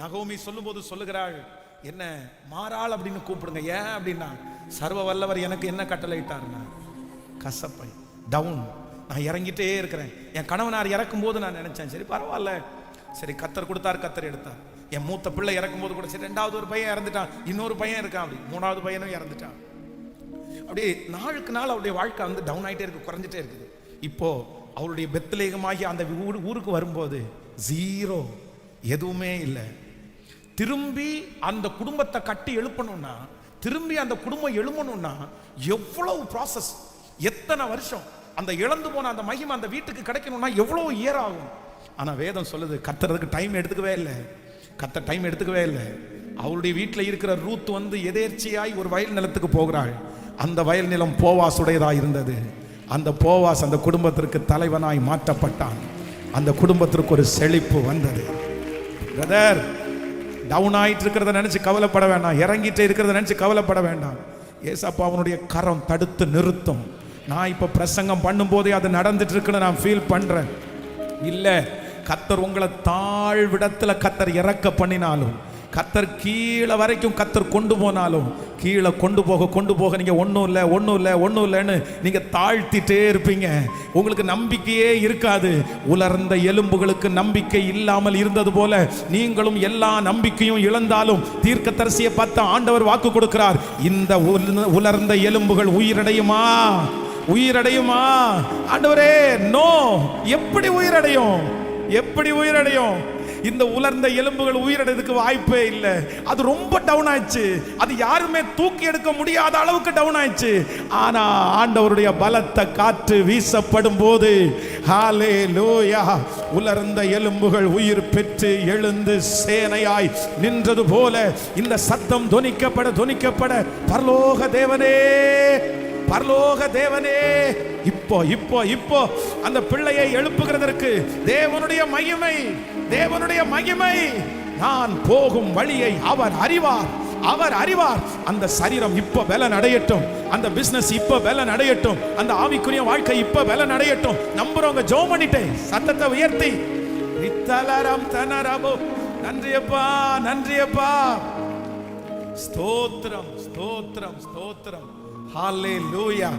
நகோமி சொல்லும்போது சொல்லுகிறாள் என்ன மாறாள் அப்படின்னு கூப்பிடுங்க ஏன் அப்படின்னா சர்வ வல்லவர் எனக்கு என்ன கட்டளை இட்டார்னா கசப்பை டவுன் நான் இறங்கிட்டே இருக்கிறேன். என் கணவனார் இறக்கும் போது நான் நினைச்சேன் சரி பரவாயில்ல. சரி கத்தர் கொடுத்தார் கத்தர் எடுத்தார். என் மூத்த பிள்ளை இறக்கும் போது கூட சரி ரெண்டாவது ஒரு பையன் இறந்துட்டான் இன்னொரு பையன் இருக்கான் அப்படி. மூணாவது பையனும் இறந்துட்டான். அப்படியே நாளுக்கு நாள் அவருடைய வாழ்க்கை வந்து டவுன் ஆயிட்டே இருக்கு குறைஞ்சிட்டே இருக்குது. இப்போ அவருடைய பெத்தலேகமாகி அந்த ஊரு ஊருக்கு வரும்போது ஜீரோ எதுவுமே இல்லை. திரும்பி அந்த குடும்பத்தை கட்டி எழுப்பணும்னா திரும்பி அந்த குடும்பம் எழுமணும்னா எவ்வளவு ப்ராசஸ் எத்தனை வருஷம்? அந்த இழந்து போன அந்த மகிமை அந்த வீட்டுக்கு கிடைக்கணும்னா எவ்வளவு இயர் ஆகும்? ஆனால் வேதம் சொல்லுது கத்துறதுக்கு டைம் எடுத்துக்கவே இல்லை. கத்த டைம் எடுத்துக்கவே இல்லை. அவருடைய வீட்டில் இருக்கிற ரூத் வந்து எதேர்ச்சியாய் ஒரு வயல் நிலத்துக்கு போகிறாள். அந்த வயல் நிலம் போவாசுடையதாக இருந்தது. அந்த போவாஸ் அந்த குடும்பத்திற்கு தலைவனாய் மாற்றப்பட்டான். அந்த குடும்பத்திற்கு ஒரு செழிப்பு வந்தது. பிரதர் டவுன் ஆயிட்டு இருக்கிறத நினைச்சு கவலைப்பட வேண்டாம். இறங்கிட்டே இருக்கிறத நினைச்சு கவலைப்பட வேண்டாம். ஏசப்பா அவனுடைய கரம் தடுத்து நிறுத்தும். நான் இப்ப பிரசங்கம் பண்ணும்போதே அது நடந்துட்டு இருக்குன்னு நான் ஃபீல் பண்றேன். இல்ல கத்தர் உங்களை தாழ்விடத்துல கத்தர் இறக்க பண்ணினாலும் கத்தர் கீழே வரைக்கும் கத்தர் கொண்டு போனாலும் கீழே கொண்டு போக கொண்டு போக நீங்கள் ஒன்றும் இல்லை ஒன்றும் இல்லை ஒன்றும் இல்லைன்னு நீங்கள் தாழ்த்திட்டே இருப்பீங்க. உங்களுக்கு நம்பிக்கையே இருக்காது. உலர்ந்த எலும்புகளுக்கு நம்பிக்கை இல்லாமல் இருந்தது போல நீங்களும் எல்லா நம்பிக்கையும் இழந்தாலும் தீர்க்கதரிசியை பார்த்த ஆண்டவர் வாக்கு கொடுக்கிறார். இந்த உலர்ந்த எலும்புகள் உயிரடையுமா? உயிரடையுமா? ஆண்டவரே நோ. எப்படி உயிரடையும்? எப்படி உயிரடையும்? இந்த உலர்ந்த எலும்புகள் உயிரிடறதுக்கு வாய்ப்பே இல்லை. அது ரொம்ப டவுன் ஆயிடுச்சு. அது யாருமே தூக்கி எடுக்க முடியாத அளவுக்கு டவுன் ஆயிடுச்சு. ஆனா ஆண்டவருடைய பலத்த காற்று வீசப்படும் போது ஹாலே லோயா உலர்ந்த எலும்புகள் உயிர் பெற்று எழுந்து சேனையாய் நின்றது போல இந்த சத்தம் துணிக்கப்பட தொனிக்கப்பட பரலோக தேவனே பரலோக தேவனே! இப்போ இப்போ இப்போ அந்த பிள்ளையை எழுப்புகிறதற்கு தேவனுடைய மகிமை தேவனுடைய மகிமை. நான் போகும் வழியை அவர் அறிவார். அவர் அறிவார். அந்த சரீரம் இப்ப பலன் அடையட்டும் அந்த பிசினஸ் இப்ப பலன் அடையட்டும் அந்த ஆவிக்குரிய வாழ்க்கை இப்ப பலன் அடையட்டும் நம்புறவங்க ஜோம் பண்ணிட்டேன் சத்தத்தை உயர்த்தி. நித்தலரம் தனரபோ. நன்றியப்பா நன்றியப்பா. ஸ்தோத்திரம் ஸ்தோத்திரம் ஸ்தோத்திரம். லூயா